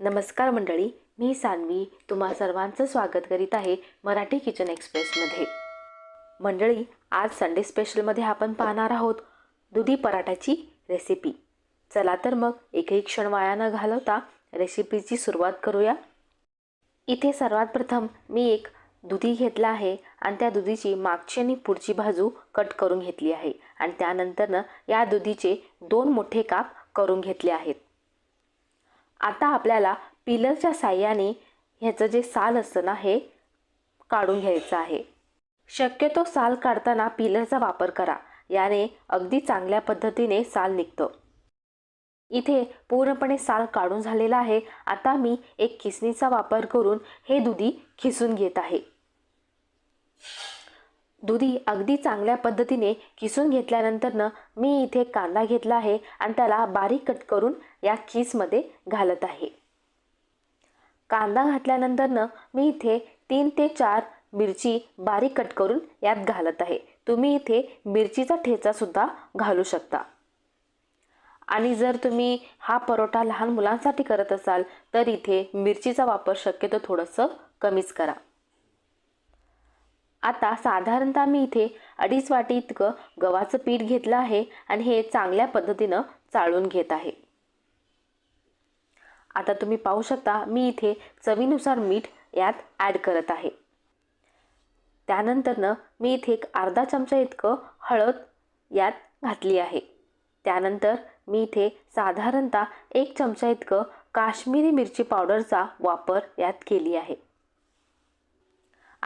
नमस्कार मंडळी मी सान्वी तुम्हा सर्वांचं स्वागत करीत आहे मराठी किचन एक्सप्रेसमध्ये. मंडळी आज संडे स्पेशलमध्ये आपण पाहणार आहोत दुधी पराठाची रेसिपी. चला तर मग एकही क्षण वाया न घालवता रेसिपीची सुरुवात करूया. इथे सर्वात प्रथम मी एक दुधी घेतला आहे आणि त्या दुधीची मागची आणि पुढची बाजू कट करून घेतली आहे आणि त्यानंतरनं या दुधीचे दोन मोठे काप करून घेतले आहेत. आता आपल्याला पिलरच्या साह्याने ह्याचं जे साल असतं ना हे काढून घ्यायचं आहे. शक्यतो साल काढताना पिलरचा वापर करा. याने अगदी चांगल्या पद्धतीने साल निघतं. इथे पूर्णपणे साल काढून झालेला आहे. आता मी एक खिसणीचा वापर करून हे दुधी खिसून घेत आहे. दुधी अगदी चांगल्या पद्धतीने किसून घेतल्यानंतरनं मी इथे कांदा घेतला आहे आणि त्याला बारीक कट करून या खीसमध्ये घालत आहे. कांदा घातल्यानंतरनं मी इथे तीन ते चार मिरची बारीक कट करून यात घालत आहे. तुम्ही इथे मिरचीचा ठेचासुद्धा घालू शकता. आणि जर तुम्ही हा परोठा लहान मुलांसाठी करत असाल तर इथे मिरचीचा वापर शक्यतो थोडंसं कमीच करा. आता साधारणतः मी इथे अडीच वाटी इतकं गव्हाचं पीठ घेतलं आहे आणि हे चांगल्या पद्धतीनं चाळून घेत आहे. आता तुम्ही पाहू शकता मी इथे चवीनुसार मीठ यात ॲड करत आहे. त्यानंतरनं मी इथे एक अर्धा चमचा इतकं हळद यात घातली आहे. त्यानंतर मी इथे साधारणतः एक चमचा इतकं काश्मीरी मिरची पावडरचा वापर यात केली आहे.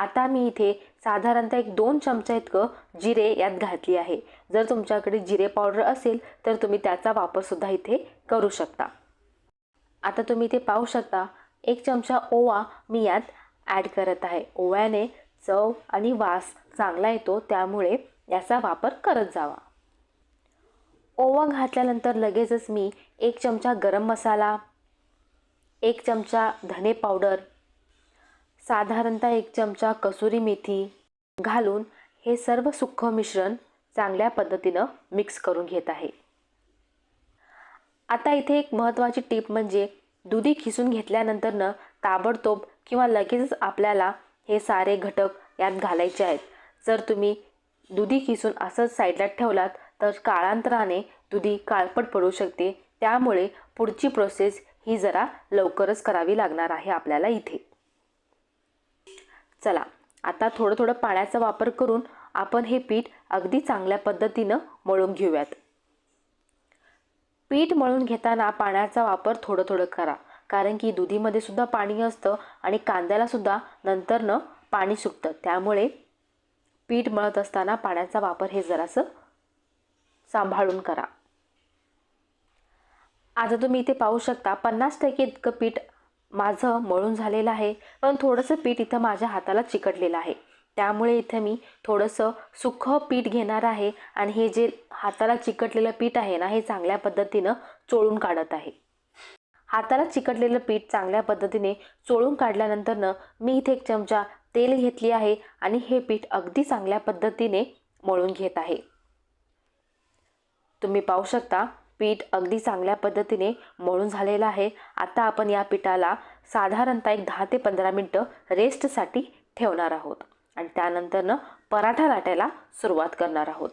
आता मी इथे साधारणतः एक दोन चमचा इतकं जिरे यात घातली आहे. जर तुमच्याकडे जिरे पावडर असेल तर तुम्ही त्याचा वापरसुद्धा इथे करू शकता. आता तुम्ही इथे पाहू शकता एक चमचा ओवा मी यात ॲड करत आहे. ओव्याने चव आणि वास चांगला येतो त्यामुळे याचा वापर करत जावा. ओवा घातल्यानंतर लगेचच मी एक चमचा गरम मसाला एक चमचा धने पावडर साधारणतः एक चमचा कसुरी मेथी घालून हे सर्व सुख मिश्रण चांगल्या पद्धतीनं मिक्स करून घेत आहे. आता इथे एक महत्त्वाची टीप म्हणजे दुधी खिसून घेतल्यानंतरनं ताबडतोब किंवा लगेचच आपल्याला हे सारे घटक यात घालायचे आहेत. जर तुम्ही दुधी खिसून असंच साईडला ठेवलात तर काळांतराने दुधी काळपट पडू शकते. त्यामुळे पुढची प्रोसेस ही जरा लवकरच करावी लागणार आहे आपल्याला इथे. चला आता थोडं थोडं पाण्याचा वापर करून आपण हे पीठ अगदी चांगल्या पद्धतीनं मळून घेऊयात. पीठ मळून घेताना पाण्याचा वापर थोडं थोडं करा कारण की दुधीमध्ये सुद्धा पाणी असतं आणि कांद्याला सुद्धा नंतरनं पाणी सुटतं. त्यामुळे पीठ मळत असताना पाण्याचा वापर हे जरासं सांभाळून करा. आता तुम्ही इथे पाहू शकता पन्नास टक्के इतकं पीठ माझं मळून झालेलं आहे पण थोडंसं पीठ इथं माझ्या हाताला चिकटलेलं आहे. त्यामुळे इथं मी थोडंसं सुखं पीठ घेणार आहे आणि हे जे हाताला चिकटलेलं पीठ आहे ना हे चांगल्या पद्धतीनं चोळून काढत आहे. हाताला चिकटलेलं पीठ चांगल्या पद्धतीने चोळून काढल्यानंतरनं मी इथे एक चमचा तेल घेतली आहे आणि हे पीठ अगदी चांगल्या पद्धतीने मळून घेत आहे. तुम्ही पाहू शकता पीठ अगदी चांगल्या पद्धतीने मळून झालेलं आहे. आता आपण या पिठाला साधारणतः एक दहा ते पंधरा मिनटं रेस्टसाठी ठेवणार आहोत. आणि त्यानंतरनं पराठा लाटायला सुरुवात करणार आहोत.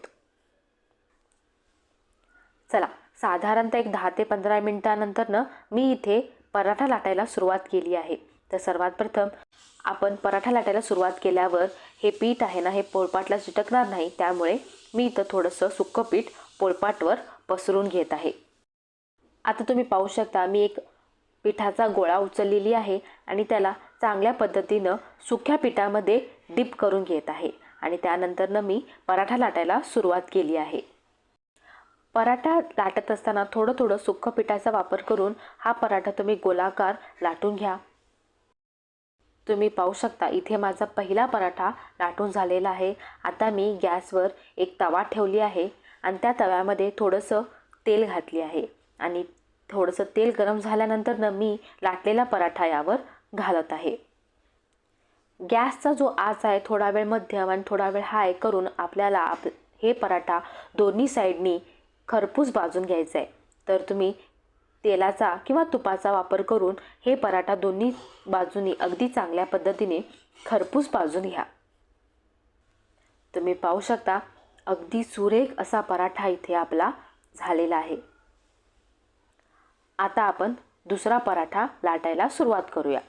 चला साधारणतः एक दहा ते पंधरा मिनटानंतरनं मी इथे पराठा लाटायला सुरुवात केली आहे. तर सर्वात प्रथम आपण पराठा लाटायला सुरुवात केल्यावर हे पीठ आहे ना हे पोळपाटला चिटकणार नाही. त्यामुळे मी इथं थोडंसं सुक्कं पीठ पोळपाटवर पसरून घेत आहे. आता तुम्ही पाहू शकता मी एक पिठाचा गोळा उचललेली आहे आणि त्याला चांगल्या पद्धतीनं सुक्या पिठामध्ये डिप करून घेत आहे आणि त्यानंतरनं मी पराठा लाटायला सुरुवात केली आहे. पराठा लाटत असताना थोडं थोडं सुक्क पिठाचा वापर करून हा पराठा तुम्ही गोलाकार लाटून घ्या. तुम्ही पाहू शकता इथे माझा पहिला पराठा लाटून झालेला आहे. आता मी गॅसवर एक तवा ठेवली आहे. आणि त्या तव्यामध्ये थोडंसं तेल घातले आहे. आणि थोडंसं तेल गरम झाल्यानंतरनं मी लाटलेला पराठा यावर घालत आहे. गॅसचा जो आच आहे थोडा वेळ मध्यम आणि थोडा वेळ हाय करून आपल्याला आप हे पराठा दोन्ही साईडनी खरपूस भाजून घ्यायचा आहे तर तुम्ही तेलाचा किंवा तुपाचा वापर करून हे पराठा दोन्ही बाजूनी अगदी चांगल्या पद्धतीने खरपूस भाजून घ्या. तुम्ही पाहू शकता अगदी सुरेख असा पराठा इथे आपला झालेला आहे. आता आपण दुसरा पराठा लाटायला सुरुवात करूया.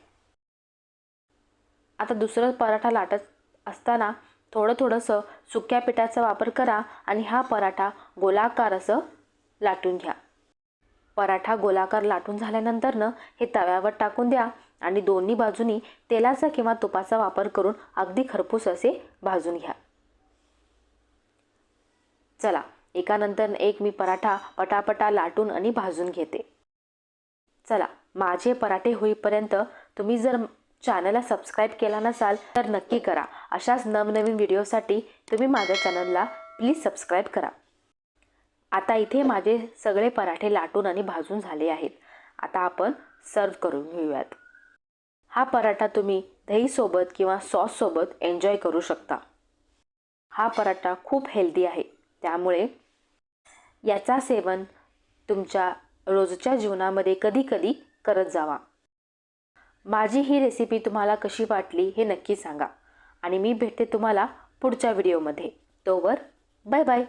आता दुसरा पराठा लाटत असताना थोडं थोडंसं सुक्या पिठाचा वापर करा आणि हा पराठा गोलाकार असं लाटून घ्या. पराठा गोलाकार लाटून झाल्यानंतर न हे तव्यावर टाकून द्या आणि दोन्ही बाजूनी तेलाचा किंवा तुपाचा वापर करून अगदी खरपूस असे भाजून घ्या. चला एकानंतर एक मी पराठा पटापटा लाटून आणि भाजून घेते. चला माझे पराठे होईपर्यंत तुम्ही जर चॅनलला सबस्क्राईब केला नसाल तर नक्की करा. अशाच नवनवीन व्हिडिओसाठी तुम्ही माझ्या चॅनलला प्लीज सबस्क्राईब करा. आता इथे माझे सगळे पराठे लाटून आणि भाजून झाले आहेत. आता आपण सर्व करून घेऊयात. हा पराठा तुम्ही दहीसोबत किंवा सॉससोबत एन्जॉय करू शकता. हा पराठा खूप हेल्दी आहे. त्यामुळे याचा सेवन तुमच्या रोजच्या जीवनामध्ये कधी कधी करत जावा. माझी ही रेसिपी तुम्हाला कशी वाटली हे नक्की सांगा आणि मी भेटते तुम्हाला पुढच्या व्हिडिओमध्ये तोवर बाय बाय